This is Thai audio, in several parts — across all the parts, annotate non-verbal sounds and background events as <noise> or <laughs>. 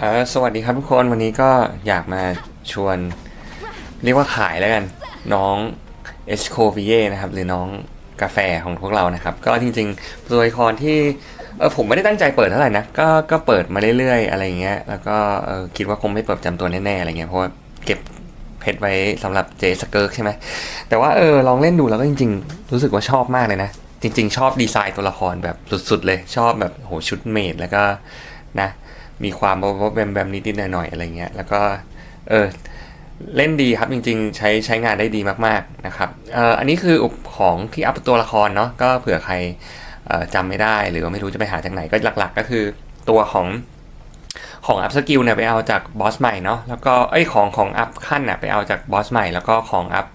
เออสวัสดีครับทุกคนวันนี้ก็อยากมาชวน เรียกว่าขายแล้วกัน น้องเอสโควิเยนะครับ หรือน้องกาแฟของพวกเรานะครับ ก็จริงๆตัวละครที่เออผมไม่ได้ตั้งใจเปิดเท่าไหร่นะก็ก็เปิดมาเรื่อยๆ อะไรอย่างเงี้ยแล้วก็เออคิดว่าคงไม่เปิดประจำตัวแน่ๆอะไรเงี้ยเพราะว่าเก็บเพชรไว้สำหรับเจสเกิร์กใช่ไหมแต่ว่าเออลองเล่นดูแล้วก็จริง ๆ รู้สึกว่าชอบมากเลยนะ จริง ๆ ชอบดีไซน์ตัวละครแบบสุดๆเลยชอบแบบโหชุดเมดแล้วก็นะ มีความบบแบมแบมนิดๆหน่อยๆอะไรเงี้ยแล้วก็เออเล่นดีครับจริงๆ ใช้ใช้งานได้ดีมากๆนะครับเอ่ออันนี้คืออุปของที่อัพตัวละครเนาะก็เผื่อใครจำไม่ได้หรือว่าไม่รู้จะไปหาจากไหนก็หลัก ๆ ก็คือตัวของของอัพสกิลเนี่ยไปเอาจากบอสใหม่เนาะแล้วก็ไอ้ของของอัพขั้นน่ะไปเอาจากบอสใหม่แล้วก็ของอัพ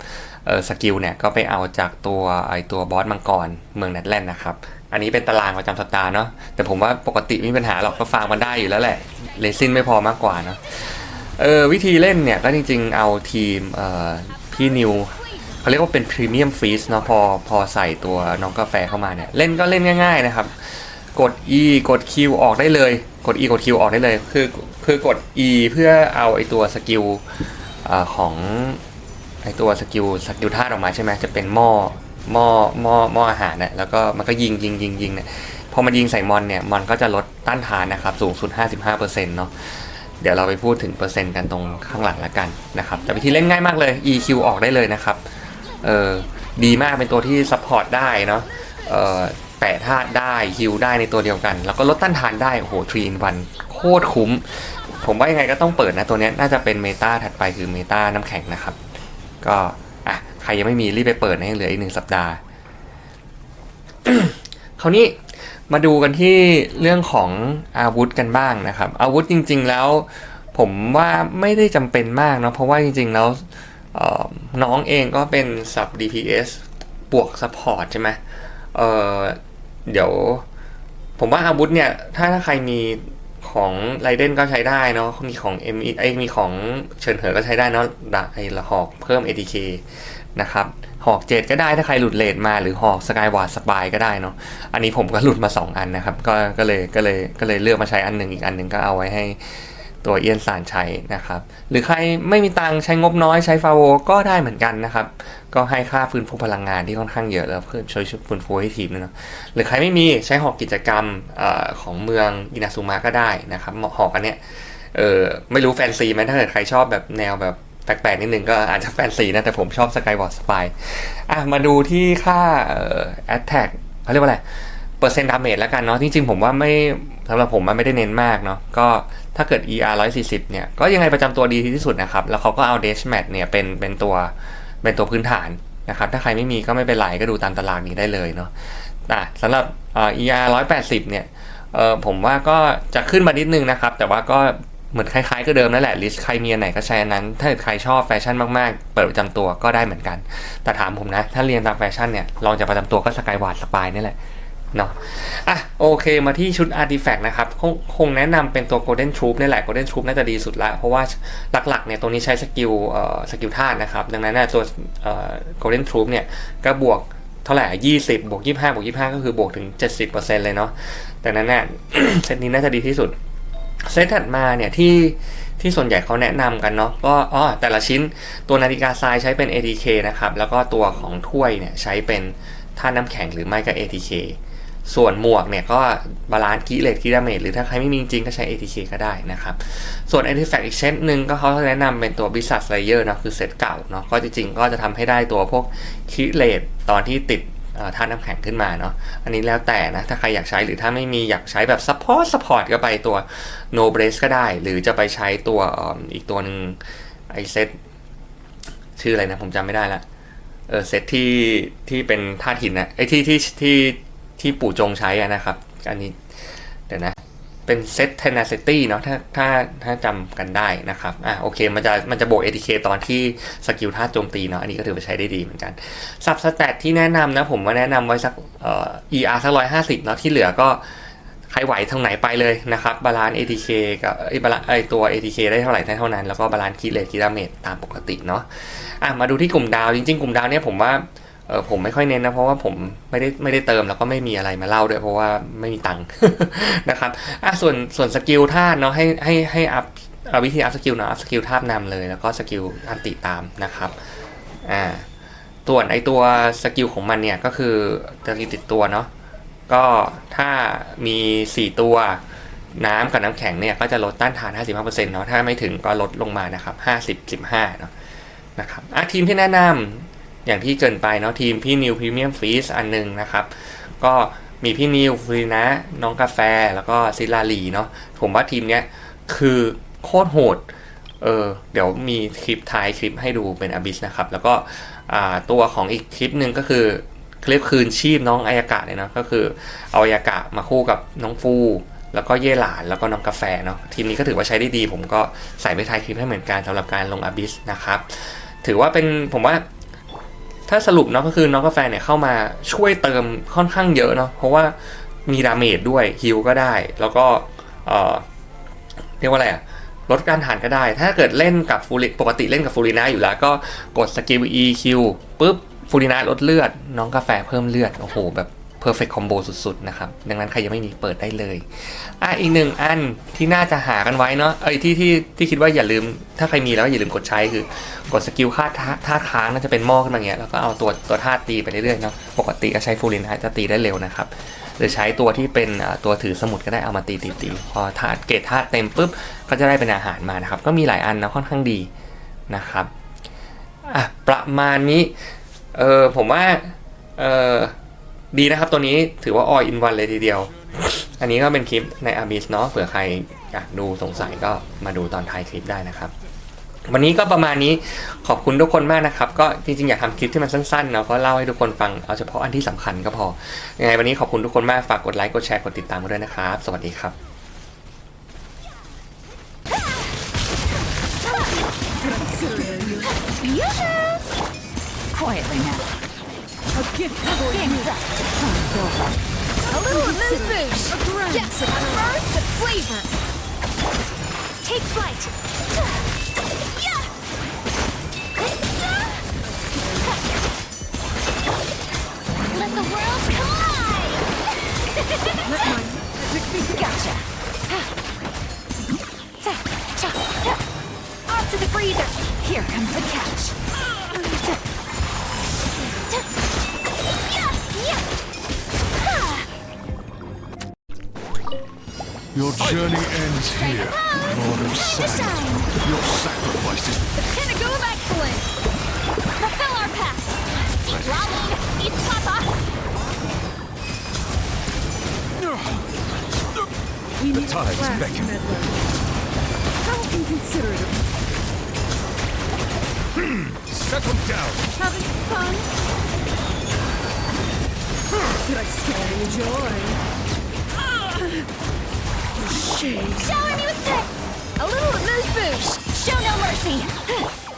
สกิลเนี่ยก็ไปเอาจากตัวไอตัวบอสมังกรเมืองเนตแลนด์นะครับ อันนี้เป็นตารางประจำสัปดาห์เนาะแต่ผมว่าปกติไม่มีปัญหาหรอกก็ฟังมันได้อยู่แล้วแหละเลซินไม่พอมากกว่าเนาะเออวิธีเล่นเนี่ยก็จริงๆเอาทีมเอ่อพี่นิวเขาเรียกว่าเป็นพรีเมียมฟีสเนาะพอพอใส่ตัวน้องกาแฟเข้ามาเนี่ยเล่นก็เล่นง่าย ๆนะครับ กด E กด Q ออกได้เลย กด E กด Q ออกได้เลยคือคือกด E เพื่อเอาไอตัวสกิลของไอตัวสกิลสกิลธาตุออกมาใช่ไหมจะเป็นหม้อ หม้อหม้อหม้ออาหารเนี่ยแล้วก็มันก็ยิงยิงยิงยิงเนี่ยพอมันยิงใส่มอนเนี่ยมอนก็จะลดต้านทานนะครับสูงสุด 55%เนาะเดี๋ยวเราไปพูดถึงเปอร์เซ็นต์กันตรงข้างหลังละกันนะครับแต่วิธีเล่นง่ายมากเลย EQ ออกได้เลยนะครับเออดีมากเป็นตัวที่ซัพพอร์ตได้เนาะเออแปะธาตุได้ฮิลได้ในตัวเดียวกัน แล้วก็ลดต้านทานได้โอ้โห3 in 1โคตรคุ้ม ผมว่ายังไงก็ต้องเปิดนะตัวนี้น่าจะเป็นเมตาถัดไปคือเมตาน้ำแข็งนะครับ ก็ รยังไม่มีรีบไปเปิดนะเหลืออีกหนึ่งสัปดาห์คราวนี้มาดูกันที่เรื่องของอาวุธกันบ้างนะครับ อาวุธจริง ๆแล้ว ผมว่าไม่ได้จำเป็นมากเนาะเพราะว่าจริง ๆ แล้วน้องเองก็เป็นสับ DPS บวก Support ใช่ไหมเเดี๋ยว ผมว่าอาวุธเนี่ย ถ้าถ้าใครมีของไรเดนก็ใช้ได้เนาะมีของ M ไอยมีของเฉินเหอก็ใช้ได้เนาะไอละหอกเพิ่ม ATK นะครับหอกเจ็ดก็ได้ถ้าใครหลุดเลทมาหรือหอกสกายวาร์สปายก็ได้เนาะอันนี้ผมก็หลุดมา 2 อันนะครับ ก็ก็เลยก็เลยก็เลยเลือกมาใช้อันหนึ่งอีกอันหนึ่งก็เอาไว้ให้ตัวเอียนสารใช้นะครับ หรือใครไม่มีตังใช้งบน้อยใช้ฟาโวก็ได้เหมือนกันนะครับ ก็ให้ค่าฟื้นฟูพลังงานที่ค่อนข้างเยอะแล้วเพื่อช่วยฟื้นฟูให้ทีมเนาะหรือใครไม่มีใช้หอกกิจกรรมอของเมืองอินาซูมะก็ได้นะครับหอกอันเนี้ยเออไม่รู้แฟนซีไหมถ้าเกิดใครชอบแบบแนวแบบ แปลกๆนิดนึงก็อาจจะแฟนซีนะ แต่ผมชอบสกายวอร์ดสปายอะมาดูที่ค่าแอตแทกเขาเรียกว่าอะไร เปอร์เซ็นต์ดาเมจแล้วกันเนาะจริงๆผมว่าไม่สำหรับผมมันไม่ได้เน้นมากเนาะก็ถ้าเกิด ER 140 เนี่ย ก็ยังไงประจำตัวดีที่สุดนะครับ แล้วเขาก็เอา d a s h m a t เนี่ยเป็นเป็นตัวเป็นตัวพื้นฐานนะครับ ถ้าใครไม่มีก็ไม่เป็นไรก็ดูตามตารางนี้ได้เลยเนาะอะสำหรับเอ่อ ER 180 เนี่ยผมว่าก็จะขึ้นมานิดนึงนะครับ แต่ว่าก็ เหมือนคล้ายๆก็เดิมนั่นแหละลิสต์ใครมีอันไหนก็ใช้อันนั้น ถ้าเกิดใครชอบแฟชั่นมากๆ เปิดประจำตัวก็ได้เหมือนกัน แต่ถามผมนะ ถ้าเรียนตามแฟชั่นเนี่ยลองจากประจำตัวก็สกายวาร์ดสปายนี่แหละเนาะอะโอเคมาที่ชุด Artifact นะครับคงคงแนะนำเป็นตัว Golden Troop นี่แหละ Golden Troop น่าจะดีสุดละ เพราะว่าหลักๆเนี่ยตัวนี้ใช้สกิลเอ่อสกิลธาตุนะครับ ดังนั้นเนยตัวเอ่อ Golden Troop เนี่ยก็บวกเท่าไหร่ 20 บวก 25 บวก 25 ก็คือบวกถึง 70%เลยเนาะดังนั้นเนี่ยเซตนี้น่าจะดีที่สุด เซตถัดมาเนี่ยที่ที่ส่วนใหญ่เขาแนะนำกันเนาะก็อ๋อแต่ละชิ้นตัวนาฬิกาทรายใช้เป็น ATK นะครับ แล้วก็ตัวของถ้วยเนี่ยใช้เป็นท่าตุน้ำแข็งหรือไม่ก็ ATK ส่วนหมวกเนี่ยก็บาลานซ์คีเลตคีดาเมจหรือถ้าใครไม่มีจริงก็ใช้ ATK ก็ได้นะครับ ส่วน Artifact อีกเซตหนึ่งก็เขาแนะนำเป็นตัว b i s a s Slayer นะคือเซตเก่าเนาะก็จริงๆก็จะทำให้ได้ตัวพวกคีเลตตอนที่ติด ท่าน้ำแข็งขึ้นมาเนาะอันนี้แล้วแต่นะ ถ้าใครอยากใช้หรือถ้าไม่มีอยากใช้แบบ support support ก็ไปตัว no brace ก็ได้ หรือจะไปใช้ตัวอีกตัวหนึ่งไอเซตชื่ออะไรนะ ผมจำไม่ได้ละเออเซตที่ที่เป็นธาตุหินนะไอที่ที่ที่ที่ปู่จงใช้นะครับ อันนี้ เป็นเซต tenacity เนาะถ้าถ้าถ้าจำกันได้นะครับอะโอเคมันจะมันจะบวก ATK ตอนที่สกิลท่าโจมตีเนาะอันนี้ก็ถือว่าใช้ได้ดีเหมือนกันสับสแตทที่แนะนำนะผมว่าแนะนำไว้สักเอ่อ ER สักร้อยห้าสิบเนาะที่เหลือก็ใครไหวทางไหนไปเลยนะครับบาลานซ์ ATK กับไอ้บาลานไอ้ตัว ATK ได้เท่าไหร่ได้เท่านั้น แล้วก็บาลานซ์คีเลทคีดาเมจตามปกติเนาะอะมาดูที่กลุ่มดาวจริง ๆ กลุ่มดาวเนี่ยผมว่า เออผมไม่ค่อยเน้นนะเพราะว่าผมไม่ได้ไม่ได้เติมแล้วก็ไม่มีอะไรมาเล่าด้วยเพราะว่าไม่มีตังค์นะครับอะส่วนส่วนสกิลธาตุเนาะให้ให้ให้อัพเอาวิธีอัพสกิลเนาะอัพสกิลธาตุนำเลย แล้วก็สกิลอันติตามนะครับอ่าส่วนไอตัวสกิลของมันเนี่ยก็คือจะมีติดตัวเนาะก็ถ้ามี 4 ตัวน้ำกับน้ำแข็งเนี่ยก็จะลดต้านทาน 55%เนาะถ้าไม่ถึงก็ลดลงมานะครับ 50 15เนาะนะครับอะทีมที่แนะนำ อย่างที่เกินไปเนาะทีมพี่นิวพรีเมียมฟีสอันหนึงนะครับ ก็มีพี่นิวฟรีนะ น้องกาแฟแล้วก็ซิลาลีเนาะผมว่าทีมเนี้ยคือโคตรโหดเออเดี๋ยวมีคลิปท้ายคลิปให้ดูเป็นอบิสนะครับ แล้วก็ตัวของอีกคลิปหนึ่งก็คือคลิปคืนชีพน้องอายากะเนี่ยเนาะก็คือเอาอายากะมาคู่กับน้องฟูแล้วก็เย่หลานแล้วก็น้องกาแฟเนาะทีมนี้ก็ถือว่าใช้ได้ดี ผมก็ใส่ไปท้ายคลิปให้เหมือนกันสำหรับการลงอบิสนะครับ ถือว่าเป็นผมว่า ถ้าสรุปเนาะก็คือน้องกาแฟเนี่ยเข้ามาช่วยเติมค่อนข้างเยอะเนาะเพราะว่ามีดาเมจด้วยฮิลก็ได้ แล้วก็เอ่อเรียกว่าอะไรอะลดการฐานก็ได้ ถ้าเกิดเล่นกับฟูริปกติเล่นกับฟูรินาอยู่แล้วก็กดสกิล EQ ปุ๊บฟูรินาลดเลือด น้องกาแฟเพิ่มเลือด โอ้โห แบบ perfect combo สุดๆนะครับ ดังนั้นใครยังไม่มีเปิดได้เลย อะอีกหนึ่งอันที่น่าจะหากันไว้เนาะเอ้ยที่ที่ที่คิดว่าอย่าลืม ถ้าใครมีแล้วอย่าลืมกดใช้คือกดสกิลค่าท่าท่าค้างน่าจะเป็นหม้อขึ้นมาอย่างเงี้ยแล้วก็เอาตัวตัวท่าตีไปเรื่อยๆเนาะปกติก็ใช้ฟูรินจะตีได้เร็วนะครับหรือใช้ตัวที่เป็นตัวถือสมุดก็ได้เอามาตีตีตีพอถาดเกตธาตุเต็มปุ๊บก็จะได้เป็นอาหารมานะครับ ก็มีหลายอันนะค่อนข้างดีนะครับอะประมาณนี้เออผมว่าเออ ดีนะครับตัวนี้ถือว่า all in one เลยทีเดียว อันนี้ก็เป็นคลิปใน Abyss เนาะเผื่อใครอยากดูสงสัยก็มาดูตอนท้ายคลิปได้นะครับ วันนี้ก็ประมาณนี้ขอบคุณทุกคนมากนะครับ ก็จริงๆ อยากทำคลิปที่มันสั้นๆเนาะก็เล่าให้ทุกคนฟังเอาเฉพาะอันที่สำคัญก็พอยังไงวันนี้ขอบคุณทุกคนมากฝากกดไลค์กดแชร์กดติดตามกันด้วยนะครับ สวัสดีครับ Quietly now. A gift for you. Time's over. A little moon boost. A grand Yes, first the flavor. Take flight. Let the worlds collide. <laughs> Gotcha. Off to the freezer. Here comes the catch. Your journey ends here, Lord of Sand. Your sacrifice is. The pinnacle of excellence. Fulfill our path. Eat Ramin, eat Papa. We the tide is beckoning. How inconsiderate of hmm. Settle down. Having fun? Did I scare you, Joy? Uh. Shower me with pit. A little moose boosh. Show no mercy. <laughs>